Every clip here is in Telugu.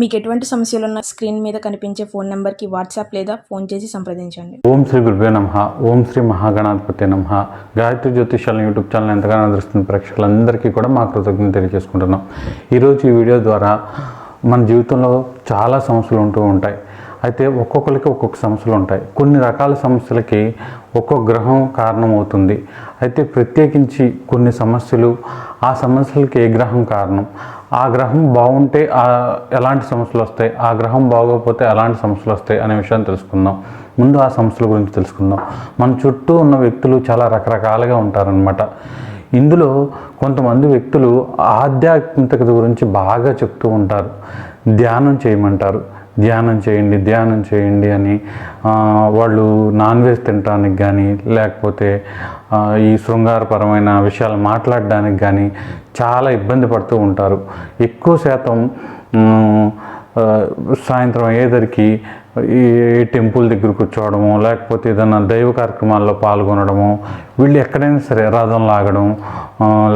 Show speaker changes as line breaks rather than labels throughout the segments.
మీకు ఎటువంటి సమస్యలు ఉన్న స్క్రీన్ మీద కనిపించే ఫోన్ నెంబర్కి వాట్సాప్ లేదా ఫోన్ చేసి సంప్రదించండి.
ఓం శ్రీ గురుభ్యో నమ. ఓం శ్రీ మహాగణాధిపతి నమ. గాయత్రి జ్యోతిషాలను యూట్యూబ్ ఛానల్ ఎంతగానో ఆదరిస్తున్న ప్రేక్షకులందరికీ కూడా మా కృతజ్ఞత తెలియజేసుకుంటున్నాం. ఈరోజు ఈ వీడియో ద్వారా మన జీవితంలో చాలా సమస్యలు ఉంటూ ఉంటాయి. అయితే ఒక్కొక్కరికి ఒక్కొక్క సమస్యలు ఉంటాయి. కొన్ని రకాల సమస్యలకి ఒక్కొక్క గ్రహం కారణమవుతుంది. అయితే ప్రత్యేకించి కొన్ని సమస్యలు ఆ సమస్యలకి ఏ గ్రహం కారణం? ఆ గ్రహం బాగుంటే ఎలాంటి సమస్యలు వస్తాయి? ఆ గ్రహం బాగోకపోతే ఎలాంటి సమస్యలు వస్తాయి? అనే విషయాన్ని తెలుసుకుందాం. ముందు ఆ సమస్యల గురించి తెలుసుకుందాం. మన చుట్టూ ఉన్న వ్యక్తులు చాలా రకరకాలుగా ఉంటారనమాట ఇందులో కొంతమంది వ్యక్తులు ఆధ్యాత్మికత గురించి బాగా చెప్తూ ఉంటారు. ధ్యానం చేయమంటారు. ధ్యానం చేయండి ధ్యానం చేయండి అని వాళ్ళు నాన్ వెజ్ తినడానికి కానీ లేకపోతే ఈ శృంగారపరమైన విషయాలు మాట్లాడడానికి కానీ చాలా ఇబ్బంది పడుతూ ఉంటారు. ఎక్కువ శాతం సాయంత్రం అయ్యేదరికి ఈ టెంపుల్ దగ్గర కూర్చోవడము లేకపోతే ఏదైనా దైవ కార్యక్రమాల్లో పాల్గొనడము వీళ్ళు ఎక్కడైనా సరే రథం లాగడం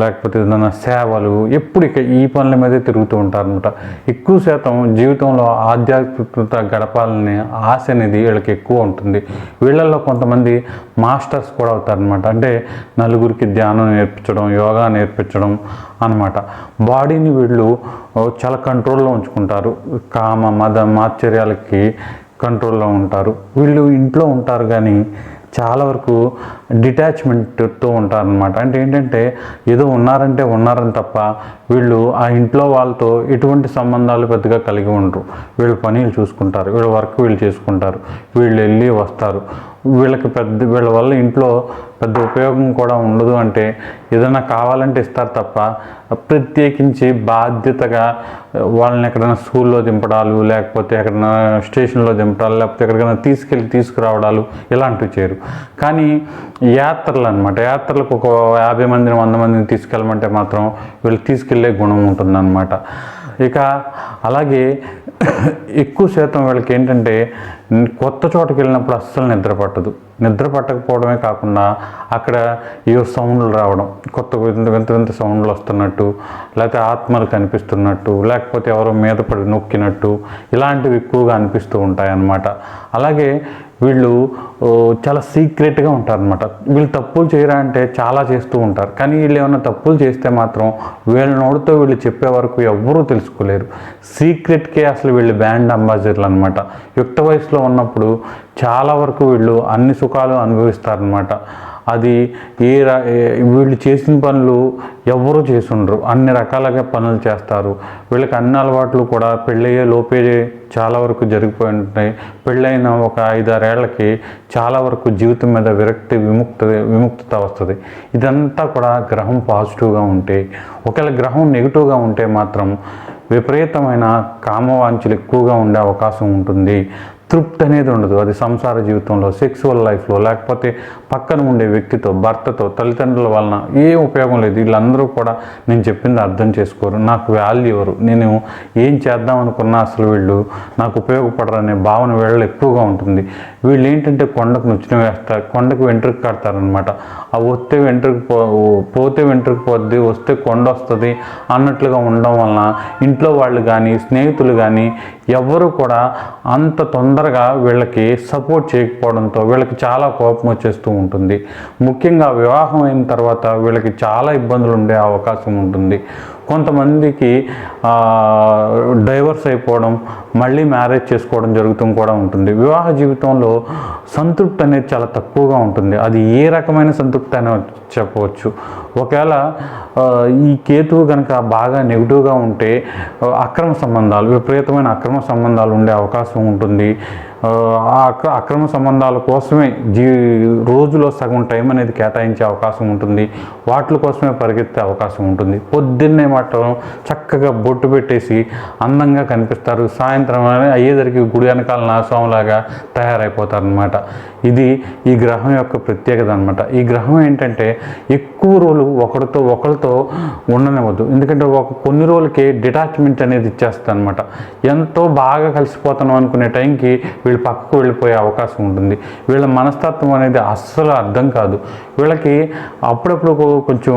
లేకపోతే ఏదైనా సేవలు ఎప్పుడు ఇక ఈ పనుల మీదే తిరుగుతూ ఉంటారనమాట ఎక్కువ శాతం జీవితంలో ఆధ్యాత్మికత గడపాలనే ఆశ అనేది వీళ్ళకి ఎక్కువ ఉంటుంది. వీళ్ళల్లో కొంతమంది మాస్టర్స్ కూడా అవుతారనమాట అంటే నలుగురికి ధ్యానం నేర్పించడం యోగా నేర్పించడం అనమాట బాడీని వీళ్ళు చాలా కంట్రోల్లో ఉంచుకుంటారు. కామ మద మాశ్చర్యాలకి కంట్రోల్లో ఉంటారు. వీళ్ళు ఇంట్లో ఉంటారు కానీ చాలా వరకు డిటాచ్మెంట్తో ఉంటారనమాట అంటే ఏంటంటే ఏదో ఉన్నారంటే ఉన్నారని తప్ప వీళ్ళు ఆ ఇంట్లో వాళ్ళతో ఎటువంటి సంబంధాలు పెద్దగా కలిగి ఉండరు. వీళ్ళు పనులు చూసుకుంటారు వీళ్ళ వర్క్ వీళ్ళు చేసుకుంటారు వీళ్ళు వెళ్ళి వస్తారు. వీళ్ళకి పెద్ద వీళ్ళ వల్ల ఇంట్లో పెద్ద ఉపయోగం కూడా ఉండదు అంటే ఏదైనా కావాలంటే ఇస్తారు తప్ప ప్రత్యేకించి బాధ్యతగా వాళ్ళని ఎక్కడైనా స్కూల్లో దింపడాలు లేకపోతే ఎక్కడైనా స్టేషన్లో దింపడాలు లేకపోతే ఎక్కడికైనా తీసుకెళ్ళి తీసుకురావడాలు ఇలాంటివి చేయరు. కానీ యాత్రలు అనమాట యాత్రలకు ఒక యాభై మందిని వంద మందిని తీసుకెళ్ళమంటే మాత్రం వీళ్ళు తీసుకెళ్ళే గుణం ఉంటుందన్నమాట. ఇక అలాగే ఎక్కువ శాతం వీళ్ళకి ఏంటంటే కొత్త చోటకి వెళ్ళినప్పుడు అస్సలు నిద్ర పట్టదు. నిద్ర పట్టకపోవడమే కాకుండా అక్కడ ఈ సౌండ్లు రావడం కొత్త వింత వింత వింత సౌండ్లు వస్తున్నట్టు లేకపోతే ఆత్మలు కనిపిస్తున్నట్టు లేకపోతే ఎవరో మీద పడి నొక్కినట్టు ఇలాంటివి ఎక్కువగా అనిపిస్తూ ఉంటాయి అన్నమాట అలాగే వీళ్ళు చాలా సీక్రెట్గా ఉంటారనమాట వీళ్ళు తప్పులు చేయరా అంటే చాలా చేస్తూ ఉంటారు. కానీ వీళ్ళు ఏమైనా తప్పులు చేస్తే మాత్రం వీళ్ళ నోటితో వీళ్ళు చెప్పే వరకు ఎవ్వరూ తెలుసుకోలేరు. సీక్రెట్కే అసలు వీళ్ళు బ్యాండ్ అంబాసిడర్లు అనమాట యుక్త వయసులో ఉన్నప్పుడు చాలా వరకు వీళ్ళు అన్ని సుఖాలు అనుభవిస్తారనమాట అది ఏ వీళ్ళు చేసిన పనులు ఎవరు చేసుండ్రు? అన్ని రకాలుగా పనులు చేస్తారు. వీళ్ళకి అన్ని అలవాట్లు కూడా పెళ్ళయ్యే లోపే చాలా వరకు జరిగిపోయి ఉంటాయి పెళ్ళైన ఒక ఐదారేళ్ళకి చాలా వరకు జీవితం మీద విరక్తి విముక్త విముక్తత వస్తుంది. ఇదంతా కూడా గ్రహం పాజిటివ్గా ఉంటే ఒకవేళ గ్రహం నెగిటివ్గా ఉంటే మాత్రం విపరీతమైన కామవాంఛలు ఎక్కువగా ఉండే అవకాశం ఉంటుంది. తృప్తి అనేది ఉండదు. అది సంసార జీవితంలో సెక్సువల్ లైఫ్లో లేకపోతే పక్కన ఉండే వ్యక్తితో భర్తతో తల్లిదండ్రుల వలన ఏ ఉపయోగం లేదు. వీళ్ళందరూ కూడా నేను చెప్పింది అర్థం చేసుకోరు. నాకు వాల్యూ ఇవ్వరు. నేను ఏం చేద్దాం అనుకున్నా అసలు వీళ్ళు నాకు ఉపయోగపడరు అనే భావన వీళ్ళు ఎక్కువగా ఉంటుంది. వీళ్ళు ఏంటంటే కొండకు నుచ్చిన వేస్తారు కొండకు వెంట్రుకు కడతారనమాట ఆ వస్తే వెంట్రుకు పో పోతే వెంట్రుకు పోద్ది వస్తే కొండ వస్తుంది అన్నట్లుగా ఉండడం వలన ఇంట్లో వాళ్ళు కానీ స్నేహితులు కానీ ఎవరు కూడా అంత తొందరగా వీళ్ళకి సపోర్ట్ చేయకపోవడంతో వీళ్ళకి చాలా కోపం వచ్చేస్తూ ఉంటుంది. ముఖ్యంగా వివాహం అయిన తర్వాత వీళ్ళకి చాలా ఇబ్బందులు ఉండే అవకాశం ఉంటుంది. కొంతమందికి డైవర్స్ అయిపోవడం మళ్ళీ మ్యారేజ్ చేసుకోవడం జరుగుతూ కూడా ఉంటుంది. వివాహ జీవితంలో సంతృప్తి అనేది చాలా తక్కువగా ఉంటుంది. అది ఏ రకమైన సంతృప్తి అని చెప్పవచ్చు. ఒకవేళ ఈ కేతువు కనుక బాగా నెగిటివ్గా ఉంటే అక్రమ సంబంధాలు విపరీతమైన అక్రమ సంబంధాలు ఉండే అవకాశం ఉంటుంది. అక్రమ సంబంధాల కోసమే జీ రోజులో సగం టైం అనేది కేటాయించే అవకాశం ఉంటుంది. వాటి కోసమే పరిగెత్తే అవకాశం ఉంటుంది. పొద్దున్నే మాత్రం చక్కగా బొట్టు పెట్టేసి అందంగా కనిపిస్తారు. సాయంత్రం అయ్యేసరికి గుడి వెనకాల నాశంలాగా తయారైపోతారనమాట ఇది ఈ గ్రహం యొక్క ప్రత్యేకత అనమాట ఈ గ్రహం ఏంటంటే ఎక్కువ రోజులు ఒకరితో ఒకరితో ఉండనివ్వద్దు. ఎందుకంటే ఒక కొన్ని రోజులకి డిటాచ్మెంట్ అనేది ఇచ్చేస్తుంది అనమాట ఎంతో బాగా కలిసిపోతున్నాం అనుకునే టైంకి వీళ్ళు వీళ్ళు పక్కకు వెళ్ళిపోయే అవకాశం ఉంటుంది. వీళ్ళ మనస్తత్వం అనేది అస్సలు అర్థం కాదు. వీళ్ళకి అప్పుడప్పుడు కొంచెం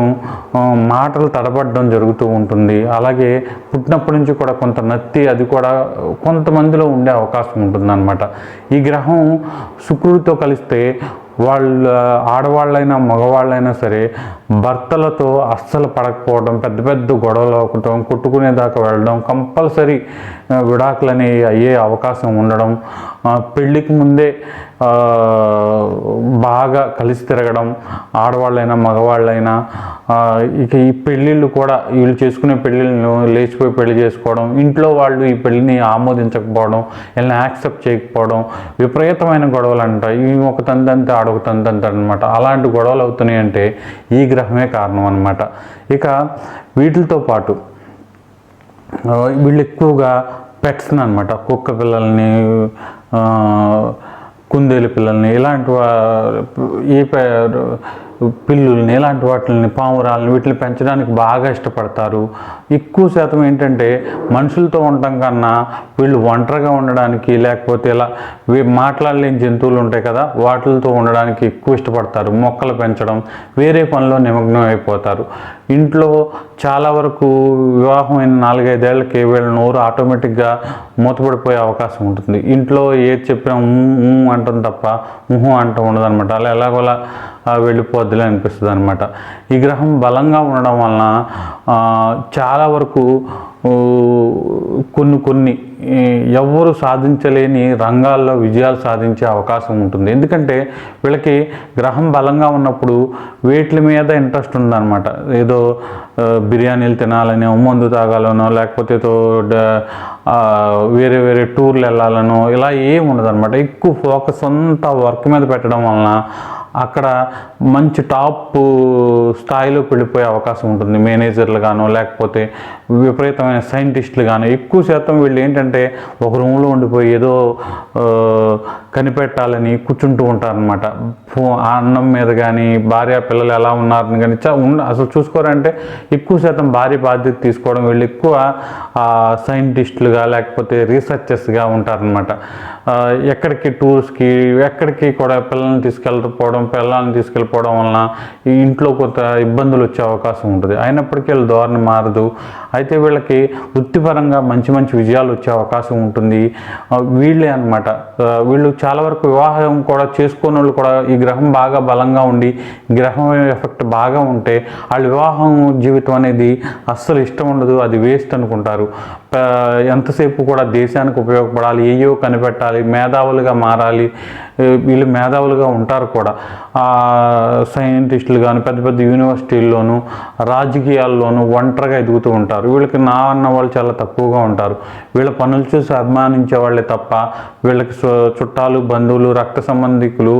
మాటలు తడబడడం జరుగుతూ ఉంటుంది. అలాగే పుట్టినప్పటి నుంచి కూడా కొంత నత్తి అది కూడా కొంతమందిలో ఉండే అవకాశం ఉంటుందన్నమాట. ఈ గ్రహం శుక్రుడితో కలిస్తే వాళ్ళ ఆడవాళ్ళైనా మగవాళ్ళైనా సరే భర్తలతో అస్సలు పడకపోవడం పెద్ద పెద్ద గొడవలు అవడం కొట్టుకునేదాకా వెళ్ళడం కంపల్సరీ విడాకులు అనేవి అయ్యే అవకాశం ఉండడం పెళ్ళికి ముందే బాగా కలిసి తిరగడం ఆడవాళ్ళైనా మగవాళ్ళైనా ఇక ఈ పెళ్ళిళ్ళు కూడా వీళ్ళు చేసుకునే పెళ్ళిళ్ళను లేచిపోయి పెళ్ళి చేసుకోవడం ఇంట్లో వాళ్ళు ఈ పెళ్ళిని ఆమోదించకపోవడం వీళ్ళని యాక్సెప్ట్ చేయకపోవడం విపరీతమైన గొడవలు అంట ఈ ఒక తంతంతే ఆడొక తంతంతే అనమాట అలాంటి గొడవలు అవుతున్నాయి అంటే ఈ గ్రహమే కారణం అనమాట ఇక వీటితో పాటు వీళ్ళు ఎక్కువగా పెట్స్ని అనమాట కుక్క పిల్లల్ని కుందేలు పిల్లల్ని ఇలాంటి ఈ పిల్లుల్ని ఇలాంటి వాటిని పావురాలని వీటిని పెంచడానికి బాగా ఇష్టపడతారు. ఎక్కువ శాతం ఏంటంటే మనుషులతో ఉండటం కన్నా వీళ్ళు ఒంటరిగా ఉండడానికి లేకపోతే ఇలా మాట్లాడలేని జంతువులు ఉంటాయి కదా వాటితో ఉండడానికి ఎక్కువ ఇష్టపడతారు. మొక్కలు పెంచడం వేరే పనిలో నిమగ్నం అయిపోతారు. ఇంట్లో చాలా వరకు వివాహమైన నాలుగైదేళ్ళకి వీళ్ళ నోరు ఆటోమేటిక్గా మూతపడిపోయే అవకాశం ఉంటుంది. ఇంట్లో ఏది చెప్పినా ఊ ఊ అంటాం తప్ప ఊహం అంటూ ఉండదు అలా ఎలాగోలా వెళ్ళిపోద్దులే అనిపిస్తుంది అనమాట ఈ గ్రహం బలంగా ఉండడం వలన చాలా వరకు కొన్ని కొన్ని ఎవ్వరు సాధించలేని రంగాల్లో విజయాలు సాధించే అవకాశం ఉంటుంది. ఎందుకంటే వీళ్ళకి గ్రహం బలంగా ఉన్నప్పుడు వేట్ల మీద ఇంట్రెస్ట్ ఉందన్నమాట. ఏదో బిర్యానీలు తినాలని మందు తాగాలనో లేకపోతే వేరే వేరే టూర్లు వెళ్ళాలనో ఇలా ఏం ఉండదు అనమాట ఎక్కువ ఫోకస్ అంతా వర్క్ మీద పెట్టడం వలన అక్కడ మంచి టాప్ స్థాయిలోకి వెళ్ళిపోయే అవకాశం ఉంటుంది. మేనేజర్లు గానో లేకపోతే విపరీతమైన సైంటిస్టులు కానీ ఎక్కువ శాతం వీళ్ళు ఏంటంటే ఒక రూమ్లో ఉండిపోయి ఏదో కనిపెట్టాలని కూర్చుంటూ ఉంటారనమాట ఆ అన్నం మీద కానీ భార్య పిల్లలు ఎలా ఉన్నారని కానీ చా అసలు చూసుకోరంటే ఎక్కువ శాతం భార్య బాధ్యత తీసుకోవడం వీళ్ళు ఎక్కువ సైంటిస్టులుగా లేకపోతే రీసెర్చర్స్గా ఉంటారనమాట ఎక్కడికి టూర్స్కి ఎక్కడికి కూడా పిల్లల్ని తీసుకెళ్ళకపోవడం పిల్లల్ని తీసుకెళ్ళిపోవడం వలన ఈ ఇంట్లో కొంత ఇబ్బందులు వచ్చే అవకాశం ఉంటుంది. అయినప్పటికీ వీళ్ళ ధోరణి మారదు. అయితే వీళ్ళకి వృత్తిపరంగా మంచి మంచి విజయాలు వచ్చే అవకాశం ఉంటుంది. వీళ్ళే అనమాట వీళ్ళు చాలా వరకు వివాహం కూడా చేసుకున్న వాళ్ళు కూడా ఈ గ్రహం బాగా బలంగా ఉండి గ్రహం ఎఫెక్ట్ బాగా ఉంటే వాళ్ళ వివాహం జీవితం అనేది అస్సలు ఇష్టం ఉండదు అది వేస్ట్ అనుకుంటారు. ఎంతసేపు కూడా దేశానికి ఉపయోగపడాలి ఏయో కనిపెట్టాలి మేధావులుగా మారాలి వీళ్ళు మేధావులుగా ఉంటారు కూడా. సైంటిస్టులు కానీ పెద్ద పెద్ద యూనివర్సిటీల్లోనూ రాజకీయాల్లోనూ ఒంటరిగా ఎదుగుతూ ఉంటారు. వీళ్ళకి నా అన్న వాళ్ళు చాలా తక్కువగా ఉంటారు. వీళ్ళ పనులు చూసి అభిమానించే వాళ్ళే తప్ప వీళ్ళకి చుట్టాలు బంధువులు రక్త సంబంధికులు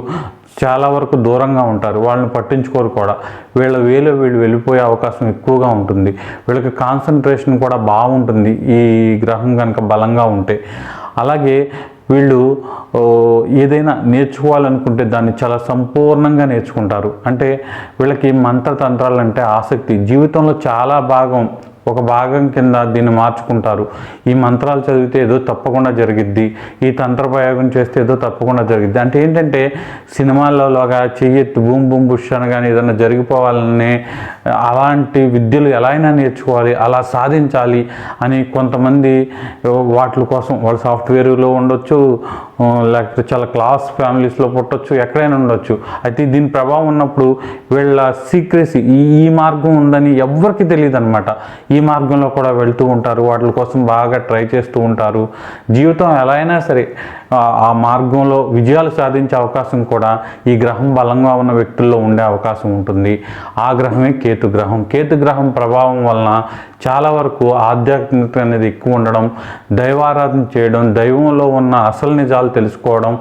చాలా వరకు దూరంగా ఉంటారు. వాళ్ళని పట్టించుకోరు కూడా. వీళ్ళ వేలో వీళ్ళు వెళ్ళిపోయే అవకాశం ఎక్కువగా ఉంటుంది. వీళ్ళకి కాన్సన్ట్రేషన్ కూడా బాగుంటుంది ఈ గ్రహం కనుక బలంగా ఉంటే. అలాగే వీళ్ళు ఏదైనా నేర్చుకోవాలనుకుంటే దాన్ని చాలా సంపూర్ణంగా నేర్చుకుంటారు. అంటే వీళ్ళకి మంత్రతంత్రాలు అంటే ఆసక్తి. జీవితంలో చాలా భాగం ఒక భాగం కింద దీన్ని మార్చుకుంటారు. ఈ మంత్రాలు చదివితే ఏదో తప్పకుండా జరిగిద్ది. ఈ తంత్ర ప్రయోగం చేస్తే ఏదో తప్పకుండా జరిగిద్ది. అంటే ఏంటంటే సినిమాలలోగా చెయ్యెత్తి బూమ్ బూమ్ బుష్ అనగానే ఏదైనా జరిగిపోవాలని అలాంటి విద్యలు ఎలా అయినా నేర్చుకోవాలి అలా సాధించాలి అని కొంతమంది వాటి కోసం వాళ్ళు సాఫ్ట్వేర్లో ఉండొచ్చు లేకపోతే చాలా క్లాస్ ఫ్యామిలీస్లో పుట్టొచ్చు ఎక్కడైనా ఉండొచ్చు. అయితే దీని ప్రభావం ఉన్నప్పుడు వీళ్ళ సీక్రెసీ ఈ ఈ మార్గం ఉందని ఎవ్వరికి తెలియదు అనమాట ఈ మార్గంలో కూడా వెళ్తూ ఉంటారు వాటి కోసం బాగా ట్రై చేస్తూ ఉంటారు. జీవితం ఎలా అయినా సరే ఆ- మార్గంలో విజయాలు సాధించే అవకాశం కూడా ఈ గ్రహం బలంగా ఉన్న వ్యక్తుల్లో ఉండే అవకాశం ఉంటుంది. ఆ గ్రహమే కేతు గ్రహం. కేతు గ్రహం ప్రభావం వలన చాలా వరకు ఆధ్యాత్మికత అనేది ఎక్కువ ఉండడం దైవారాధన చేయడం దైవంలో ఉన్న అసలు నిజాలు తెలుసుకోవడం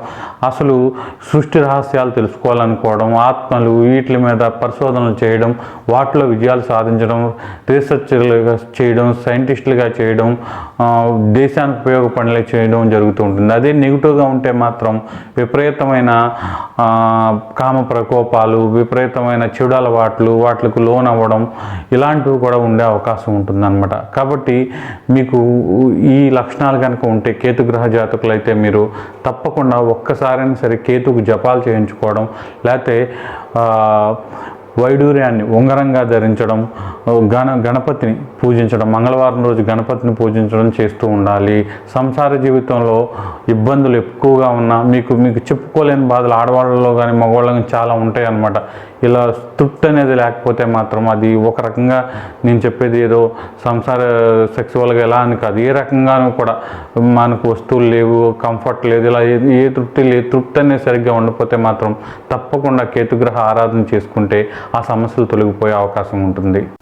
అసలు సృష్టి రహస్యాలు తెలుసుకోవాలనుకోవడం ఆత్మలు వీటి మీద పరిశోధనలు చేయడం వాటిలో విజయాలు సాధించడం రీసెర్చర్లుగా చేయడం సైంటిస్టులుగా చేయడం దేశానికి ఉపయోగపడలే చేయడం జరుగుతూ ఉంటుంది. అదే నెగిటివ్గా ఉంటే మాత్రం విపరీతమైన కామ ప్రకోపాలు విపరీతమైన చెడు అలవాట్లు వాటికి లోన్ అవ్వడం ఇలాంటివి కూడా ఉండే అవకాశం ఉంటుందన్నమాట. కాబట్టి మీకు ఈ లక్షణాలు కనుక ఉంటే కేతుగ్రహ జాతకులు అయితే మీరు తప్పకుండా ఒక్కసారైనా సరే కేతుకు జపాలు చేయించుకోవడం లేకపోతే వైడూర్యాన్ని ఉంగరంగా ధరించడం గణ గణపతిని పూజించడం మంగళవారం రోజు గణపతిని పూజించడం చేస్తూ ఉండాలి. సంసార జీవితంలో ఇబ్బందులు ఎక్కువగా ఉన్నా మీకు మీకు చెప్పుకోలేని బాధలు ఆడవాళ్ళలో కానీ మగవాళ్ళకి కానీ చాలా ఉంటాయి అన్నమాట ఇలా తృప్తి అనేది లేకపోతే మాత్రం అది ఒక రకంగా నేను చెప్పేది ఏదో సంసార సెక్సువల్గా ఎలా అని కాదు. ఏ రకంగానూ కూడా మనకు వస్తువులు లేవు కంఫర్ట్ లేదు ఇలా ఏ తృప్తి లేదు తృప్తి అనేది సరిగ్గా ఉండకపోతే మాత్రం తప్పకుండా కేతుగ్రహ ఆరాధన చేసుకుంటే ఆ సమస్యలు తొలగిపోయే అవకాశం ఉంటుంది.